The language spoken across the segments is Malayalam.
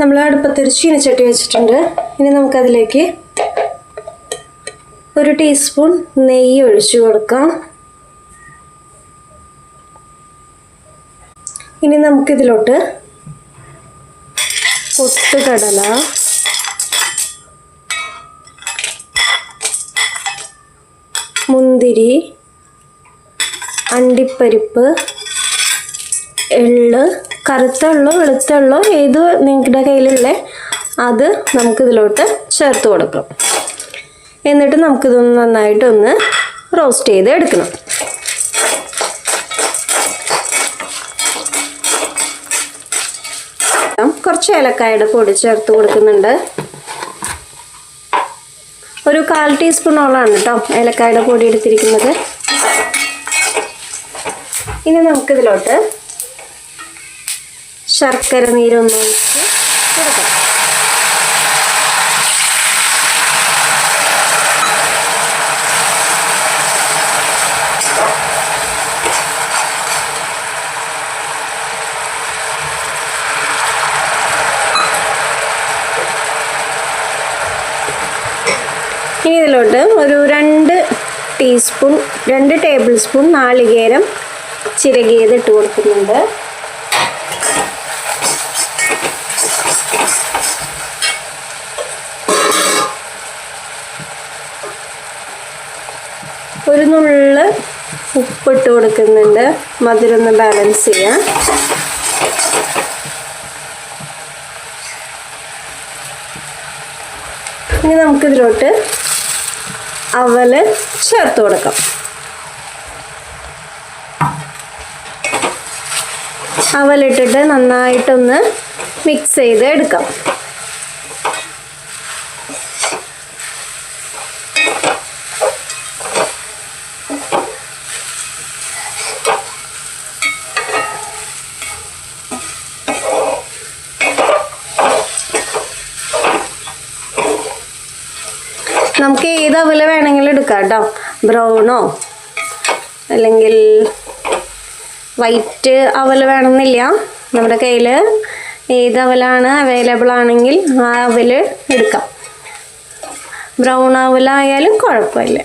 നമ്മൾ അടുപ്പത്തൊരു ചീനച്ചട്ടി വെച്ചിട്ടുണ്ട്. ഇനി നമുക്കതിലേക്ക് ഒരു ടീസ്പൂൺ നെയ്യ് ഒഴിച്ചു കൊടുക്കാം. ഇനി നമുക്കിതിലോട്ട് പൊട്ടുകടല. മുന്തിരി അണ്ടിപ്പരിപ്പ് എള്ള് കറുത്ത വെളുത്തുള്ളോ ഏത് നിങ്ങളുടെ കയ്യിലുള്ള അത് നമുക്കിതിലോട്ട് ചേർത്ത് കൊടുക്കണം എന്നിട്ട് നമുക്കിതൊന്ന് നന്നായിട്ടൊന്ന് റോസ്റ്റ് ചെയ്ത് എടുക്കണം. കുറച്ച് ഏലക്കായുടെ പൊടി ചേർത്ത് കൊടുക്കുന്നുണ്ട്. ഒരു കാൽ ടീസ്പൂണോളാണ് കേട്ടോ ഏലക്കായുടെ പൊടി എടുത്തിരിക്കുന്നത്. ഇനി നമുക്കിതിലോട്ട് ശർക്കര നീരൊന്ന് ഒഴിച്ച് കൊടുക്കാം. ഇനി ഇതിലോട്ട് ഒരു രണ്ട് ടീസ്പൂൺ രണ്ട് ടേബിൾ സ്പൂൺ നാളികേരം ചിരകിയത് ഇട്ട് കൊടുക്കുന്നുണ്ട്. ഒരു നുള്ള് ഉപ്പിട്ട് കൊടുക്കുന്നുണ്ട്. മധുരം ഒന്ന് ബാലൻസ് ചെയ്യാം. ഇനി നമുക്കിതിലോട്ട് അവൽ ചേർത്ത് കൊടുക്കാം. അവലിട്ടിട്ട് നന്നായിട്ടൊന്ന് മിക്സ് ചെയ്ത് എടുക്കാം. നമുക്ക് ഏത് വില വേണമെങ്കിലും എടുക്കാം കേട്ടോ. ബ്രൗണോ? അല്ലെങ്കിൽ വൈറ്റ് അവൽ വേണമെന്നില്ല. നമ്മുടെ കയ്യിൽ ഏത് അവലാണ് അവൈലബിൾ ആണെങ്കിൽ ആ അവൽ എടുക്കാം. ബ്രൗൺ അവലായാലും കുഴപ്പമില്ല.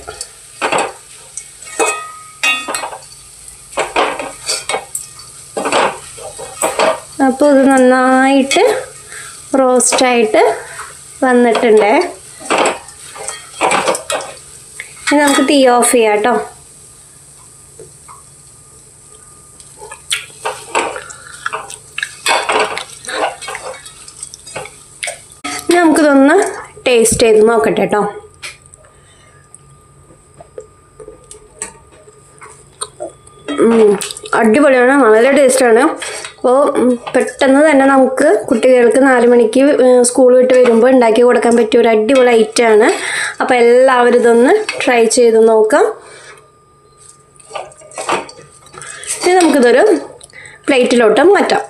അപ്പോൾ ഇത് നന്നായിട്ട് റോസ്റ്റായിട്ട് വന്നിട്ടുണ്ടേ. ഇനി നമുക്ക് തീ ഓഫ് ചെയ്യാം കേട്ടോ. നമുക്കിതൊന്ന് ടേസ്റ്റ് ചെയ്ത് നോക്കട്ടെ കേട്ടോ. അടിപൊളിയാണ് വളരെ ടേസ്റ്റാണ് അപ്പോൾ പെട്ടെന്ന് തന്നെ നമുക്ക് കുട്ടികൾക്ക് നാല് മണിക്ക് സ്കൂൾ വിട്ട് വരുമ്പോൾ ഉണ്ടാക്കി കൊടുക്കാൻ പറ്റിയ ഒരു അടിപൊളി ഐറ്റമാണ് അപ്പോൾ എല്ലാവരും ഇതൊന്ന് ട്രൈ ചെയ്ത് നോക്കാം. ഇനി നമുക്കിതൊരു പ്ലേറ്റിലോട്ട് മാറ്റാം.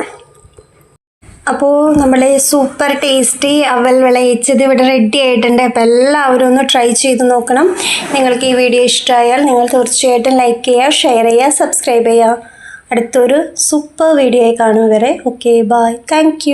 അപ്പോൾ നമ്മുടെ സൂപ്പർ ടേസ്റ്റി അവൽ വിളയിച്ചത് ഇവിടെ റെഡി ആയിട്ടുണ്ട്. അപ്പോൾ എല്ലാവരും ഒന്ന് ട്രൈ ചെയ്ത് നോക്കണം. നിങ്ങൾക്ക് ഈ വീഡിയോ ഇഷ്ടമായാൽ നിങ്ങൾ തീർച്ചയായിട്ടും ലൈക്ക് ചെയ്യുക ഷെയർ ചെയ്യുക സബ്സ്ക്രൈബ് ചെയ്യുക. അടുത്തൊരു സൂപ്പർ വീഡിയോ ആയി കാണും വരെ ഓക്കെ ബായ് താങ്ക്